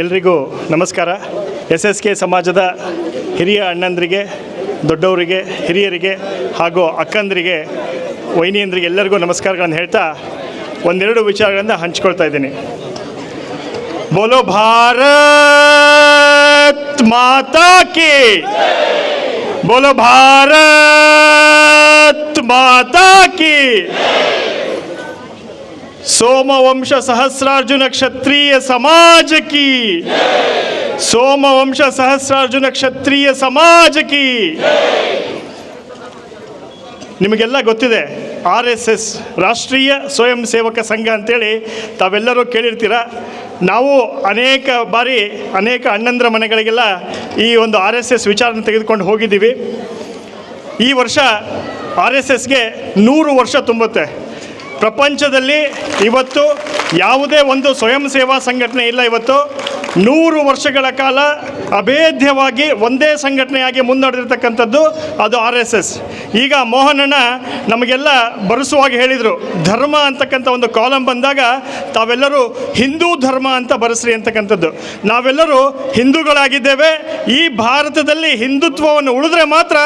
ಎಲ್ರಿಗೂ ನಮಸ್ಕಾರ. S S K ಸಮಾಜದ ಹಿರಿಯ ಅಣ್ಣಂದರಿಗೆ, ದೊಡ್ಡವರಿಗೆ, ಹಿರಿಯರಿಗೆ ಹಾಗೂ ಅಕ್ಕಂದರಿಗೆ, ವೈನಿಯಂದ್ರಿಗೆ ಎಲ್ಲರಿಗೂ ನಮಸ್ಕಾರಗಳನ್ನು ಹೇಳ್ತಾ ಒಂದೆರಡು ವಿಚಾರಗಳನ್ನು ಹಂಚ್ಕೊಳ್ತಾ ಇದ್ದೀನಿ. ಬೋಲೋ ಭಾರತ್ ಮಾತಾ ಕಿ ಬೋಲೋ ಭಾರತ್ ಮಾತಾ ಕಿ ಸೋಮವಂಶ ಸಹಸ್ರಾರ್ಜುನ ಕ್ಷತ್ರಿಯ ಸಮಾಜಕಿ. ಸೋಮವಂಶ ಸಹಸ್ರಾರ್ಜುನ ಕ್ಷತ್ರಿಯ ಸಮಾಜಕಿ. ನಿಮಗೆಲ್ಲ ಗೊತ್ತಿದೆ, ಆರ್ ಎಸ್ ಎಸ್ ರಾಷ್ಟ್ರೀಯ ಸ್ವಯಂ ಸೇವಕ ಸಂಘ ಅಂತೇಳಿ ತಾವೆಲ್ಲರೂ ಕೇಳಿರ್ತೀರ? ನಾವು ಅನೇಕ ಬಾರಿ, ಅನೇಕ ಅಣ್ಣಂದ್ರ ಮನೆಗಳಿಗೆಲ್ಲ ಈ ಒಂದು ಆರ್ ಎಸ್ ಎಸ್ ವಿಚಾರನ ತೆಗೆದುಕೊಂಡು ಹೋಗಿದ್ದೀವಿ. ಈ ವರ್ಷ ಆರ್ ಎಸ್ ಎಸ್ಗೆ ನೂರು ವರ್ಷ ತುಂಬುತ್ತೆ. ಪ್ರಪಂಚದಲ್ಲಿ ಇವತ್ತು ಯಾವುದೇ ಒಂದು ಸ್ವಯಂ ಸೇವಾ ಸಂಘಟನೆ ಇಲ್ಲ. ಇವತ್ತು ನೂರು ವರ್ಷಗಳ ಕಾಲ ಅಭೇದ್ಯವಾಗಿ ಒಂದೇ ಸಂಘಟನೆಯಾಗಿ ಮುನ್ನಡೆದಿರ್ತಕ್ಕಂಥದ್ದು ಅದು ಆರ್ ಎಸ್ ಎಸ್. ಈಗ ಮೋಹನಣ್ಣ ನಮಗೆಲ್ಲ ಬರೆಸುವಾಗ ಹೇಳಿದರು, ಧರ್ಮ ಅಂತಕ್ಕಂಥ ಒಂದು ಕಾಲಮ್ ಬಂದಾಗ ತಾವೆಲ್ಲರೂ ಹಿಂದೂ ಧರ್ಮ ಅಂತ ಬರೆಸ್ರಿ ಅಂತಕ್ಕಂಥದ್ದು. ನಾವೆಲ್ಲರೂ ಹಿಂದೂಗಳಾಗಿದ್ದೇವೆ. ಈ ಭಾರತದಲ್ಲಿ ಹಿಂದುತ್ವವನ್ನು ಉಳಿದ್ರೆ ಮಾತ್ರ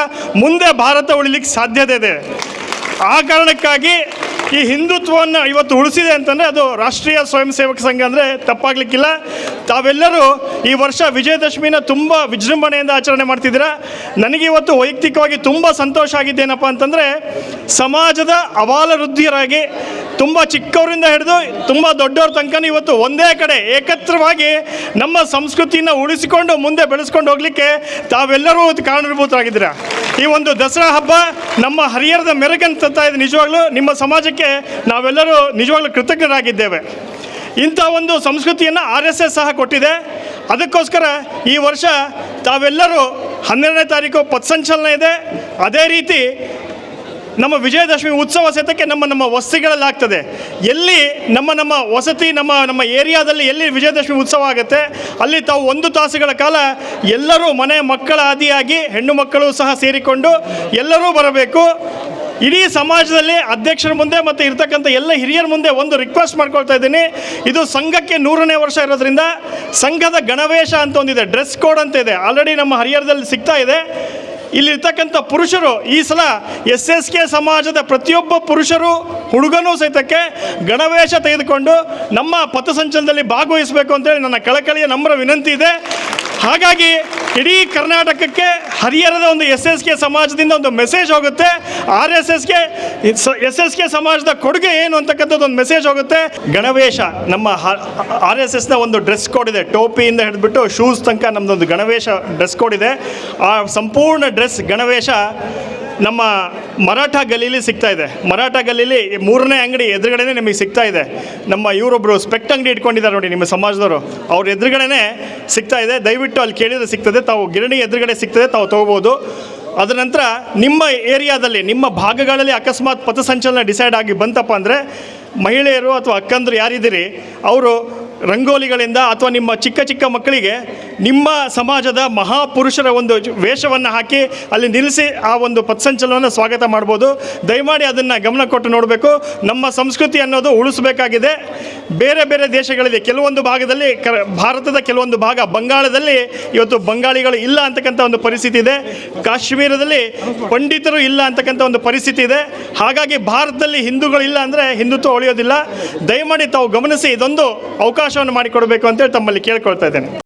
ಮುಂದೆ ಭಾರತ ಉಳಿಲಿಕ್ಕೆ ಸಾಧ್ಯತೆ ಇದೆ. ಆ ಕಾರಣಕ್ಕಾಗಿ ಈ ಹಿಂದುತ್ವವನ್ನು ಇವತ್ತು ಉಳಿಸಿದೆ ಅಂತಂದರೆ ಅದು ರಾಷ್ಟ್ರೀಯ ಸ್ವಯಂ ಸೇವಕ ಸಂಘ ಅಂದರೆ ತಪ್ಪಾಗಲಿಕ್ಕಿಲ್ಲ. ತಾವೆಲ್ಲರೂ ಈ ವರ್ಷ ವಿಜಯದಶಮಿನ ತುಂಬ ವಿಜೃಂಭಣೆಯಿಂದ ಆಚರಣೆ ಮಾಡ್ತಿದ್ದೀರಾ. ನನಗೆ ಇವತ್ತು ವೈಯಕ್ತಿಕವಾಗಿ ತುಂಬ ಸಂತೋಷ ಆಗಿದ್ದೇನಪ್ಪ ಅಂತಂದರೆ, ಸಮಾಜದ ಅವಾಲವೃದ್ಧಿಯರಾಗಿ ತುಂಬ ಚಿಕ್ಕವರಿಂದ ಹಿಡಿದು ತುಂಬ ದೊಡ್ಡವ್ರ ತನಕ ಇವತ್ತು ಒಂದೇ ಕಡೆ ಏಕತ್ರವಾಗಿ ನಮ್ಮ ಸಂಸ್ಕೃತಿಯನ್ನು ಉಳಿಸಿಕೊಂಡು ಮುಂದೆ ಬೆಳೆಸ್ಕೊಂಡು ಹೋಗಲಿಕ್ಕೆ ತಾವೆಲ್ಲರೂ ಕಾರಣಭೂತರಾಗಿದ್ದೀರಾ ಈ ಒಂದು ದಸರಾ ಹಬ್ಬ ನಮ್ಮ ಹರಿಹರದ ಮೆರಗಂತ ಇದೆ ನಿಜವಾಗ್ಲೂ. ನಿಮ್ಮ ಸಮಾಜಕ್ಕೆ ನಾವೆಲ್ಲರೂ ನಿಜವಾಗ್ಲೂ ಕೃತಜ್ಞರಾಗಿದ್ದೇವೆ. ಇಂಥ ಒಂದು ಸಂಸ್ಕೃತಿಯನ್ನು ಆರ್ ಎಸ್ ಎಸ್ ಸಹ ಕೊಟ್ಟಿದೆ. ಅದಕ್ಕೋಸ್ಕರ ಈ ವರ್ಷ ತಾವೆಲ್ಲರೂ ಹನ್ನೆರಡನೇ ತಾರೀಕು ಪಥಸಂಚಲನ ಇದೆ. ಅದೇ ರೀತಿ ನಮ್ಮ ವಿಜಯದಶಮಿ ಉತ್ಸವ ಸಹಿತಕ್ಕೆ ನಮ್ಮ ನಮ್ಮ ವಸತಿಗಳಲ್ಲಿ ಆಗ್ತದೆ ಎಲ್ಲಿ ನಮ್ಮ ನಮ್ಮ ವಸತಿ, ನಮ್ಮ ನಮ್ಮ ಏರಿಯಾದಲ್ಲಿ ಎಲ್ಲಿ ವಿಜಯದಶಮಿ ಉತ್ಸವ ಆಗುತ್ತೆ, ಅಲ್ಲಿ ತಾವು ಒಂದು ತಾಸುಗಳ ಕಾಲ ಎಲ್ಲರೂ ಮನೆ ಮಕ್ಕಳ ಆದಿಯಾಗಿ, ಹೆಣ್ಣು ಮಕ್ಕಳು ಸಹ ಸೇರಿಕೊಂಡು ಎಲ್ಲರೂ ಬರಬೇಕು. ಇಡೀ ಸಮಾಜದಲ್ಲಿ ಅಧ್ಯಕ್ಷರ ಮುಂದೆ ಮತ್ತು ಇರ್ತಕ್ಕಂಥ ಎಲ್ಲ ಹಿರಿಯರ ಮುಂದೆ ಒಂದು ರಿಕ್ವೆಸ್ಟ್ ಮಾಡ್ಕೊಳ್ತಾ ಇದ್ದೀನಿ. ಇದು ಸಂಘಕ್ಕೆ ನೂರನೇ ವರ್ಷ ಇರೋದ್ರಿಂದ ಸಂಘದ ಗಣವೇಶ ಅಂತ ಒಂದಿದೆ ಡ್ರೆಸ್ ಕೋಡ್ ಅಂತ ಇದೆ. ಆಲ್ರೆಡಿ ನಮ್ಮ ಹರಿಹರದಲ್ಲಿ ಸಿಗ್ತಾ ಇದೆ. ಇಲ್ಲಿರ್ತಕ್ಕಂಥ ಪುರುಷರು, ಈ ಸಲ ಎಸ್ ಎಸ್ ಕೆ ಸಮಾಜದ ಪ್ರತಿಯೊಬ್ಬ ಪುರುಷರು ಹುಡುಗನೂ ಸಹಿತಕ್ಕೆ ಗಣವೇಶ ತೆಗೆದುಕೊಂಡು ನಮ್ಮ ಪಥಸಂಚಲನದಲ್ಲಿ ಭಾಗವಹಿಸಬೇಕು ಅಂತೇಳಿ ನನ್ನ ಕಳಕಳಿಯ ನಮ್ರ ವಿನಂತಿ ಇದೆ. ಹಾಗಾಗಿ ಇಡೀ ಕರ್ನಾಟಕಕ್ಕೆ ಹರಿಹರದ ಒಂದು ಎಸ್ ಎಸ್ ಕೆ ಸಮಾಜದಿಂದ ಒಂದು ಮೆಸೇಜ್ ಹೋಗುತ್ತೆ. ಆರ್ ಎಸ್ ಎಸ್ಗೆ ಎಸ್ ಎಸ್ ಕೆ ಸಮಾಜದ ಕೊಡುಗೆ ಏನು ಅಂತಕ್ಕಂಥದ್ದು ಒಂದು ಮೆಸೇಜ್ ಹೋಗುತ್ತೆ. ಗಣವೇಶ, ನಮ್ಮ ಆರ್ ಎಸ್ ಎಸ್ನ ಒಂದು ಡ್ರೆಸ್ ಕೋಡ್ ಇದೆ. ಟೋಪಿಯಿಂದ ಹಿಡಿದ್ಬಿಟ್ಟು ಶೂಸ್ ತನಕ ನಮ್ಮದೊಂದು ಗಣವೇಶ ಡ್ರೆಸ್ ಕೋಡ್ ಇದೆ. ಆ ಸಂಪೂರ್ಣ ಡ್ರೆಸ್ ಗಣವೇಶ ನಮ್ಮ ಮರಾಠ ಗಲೀಲಿ ಸಿಗ್ತಾ ಇದೆ. ಮರಾಠ ಗಲೀಲಿ ಮೂರನೇ ಅಂಗಡಿ ಎದುರುಗಡೆನೇ ನಿಮಗೆ ಸಿಗ್ತಾ ಇದೆ. ನಮ್ಮ ಇವರೊಬ್ಬರು ಸ್ಪೆಕ್ಟ್ ಅಂಗಡಿ ಇಟ್ಕೊಂಡಿದ್ದಾರೆ ನೋಡಿ ನಿಮ್ಮ ಸಮಾಜದವರು. ಅವ್ರ ಎದುರುಗಡೆನೇ ಸಿಗ್ತಾ ಇದೆ. ದಯವಿಟ್ಟು ಅಲ್ಲಿ ಕೇಳಿದ್ರೆ ಸಿಗ್ತದೆ. ತಾವು ಗಿರಣಿ ಎದುರುಗಡೆ ಸಿಗ್ತದೆ. ತಾವು ತೊಗೋಬೋದು ಅದರ ನಂತರ ನಿಮ್ಮ ಏರಿಯಾದಲ್ಲಿ, ನಿಮ್ಮ ಭಾಗಗಳಲ್ಲಿ ಅಕಸ್ಮಾತ್ ಪಥಸಂಚಲನ ಡಿಸೈಡ್ ಆಗಿ ಬಂತಪ್ಪ ಅಂದರೆ ಮಹಿಳೆಯರು ಅಥವಾ ಅಕ್ಕಂದರು ಯಾರಿದ್ದೀರಿ, ಅವರು ರಂಗೋಲಿಗಳಿಂದ ಅಥವಾ ನಿಮ್ಮ ಚಿಕ್ಕ ಚಿಕ್ಕ ಮಕ್ಕಳಿಗೆ ನಿಮ್ಮ ಸಮಾಜದ ಮಹಾಪುರುಷರ ಒಂದು ವೇಷವನ್ನು ಹಾಕಿ ಅಲ್ಲಿ ನಿಲ್ಲಿಸಿ ಆ ಒಂದು ಪಥಸಂಚಲನವನ್ನು ಸ್ವಾಗತ ಮಾಡ್ಬೋದು. ದಯಮಾಡಿ ಅದನ್ನು ಗಮನ ಕೊಟ್ಟು ನೋಡಬೇಕು. ನಮ್ಮ ಸಂಸ್ಕೃತಿ ಅನ್ನೋದು ಉಳಿಸಬೇಕಾಗಿದೆ. ಬೇರೆ ಬೇರೆ ದೇಶಗಳಿದೆ. ಕೆಲವೊಂದು ಭಾಗದಲ್ಲಿ ಭಾರತದ ಕೆಲವೊಂದು ಭಾಗ ಬಂಗಾಳದಲ್ಲಿ ಇವತ್ತು ಬಂಗಾಳಿಗಳು ಇಲ್ಲ ಅಂತಕ್ಕಂಥ ಒಂದು ಪರಿಸ್ಥಿತಿ ಇದೆ. ಕಾಶ್ಮೀರದಲ್ಲಿ ಪಂಡಿತರು ಇಲ್ಲ ಅಂತಕ್ಕಂಥ ಒಂದು ಪರಿಸ್ಥಿತಿ ಇದೆ. ಹಾಗಾಗಿ ಭಾರತದಲ್ಲಿ ಹಿಂದೂಗಳು ಇಲ್ಲ ಅಂದರೆ ಹಿಂದುತ್ವ ಉಳಿಯೋದಿಲ್ಲ. ದಯಮಾಡಿ ತಾವು ಗಮನಿಸಿ ಇದೊಂದು ಅವಕಾಶವನ್ನು ಮಾಡಿಕೊಡಬೇಕು ಅಂತೇಳಿ ತಮ್ಮಲ್ಲಿ ಕೇಳ್ಕೊಳ್ತಾ ಇದ್ದೇನೆ.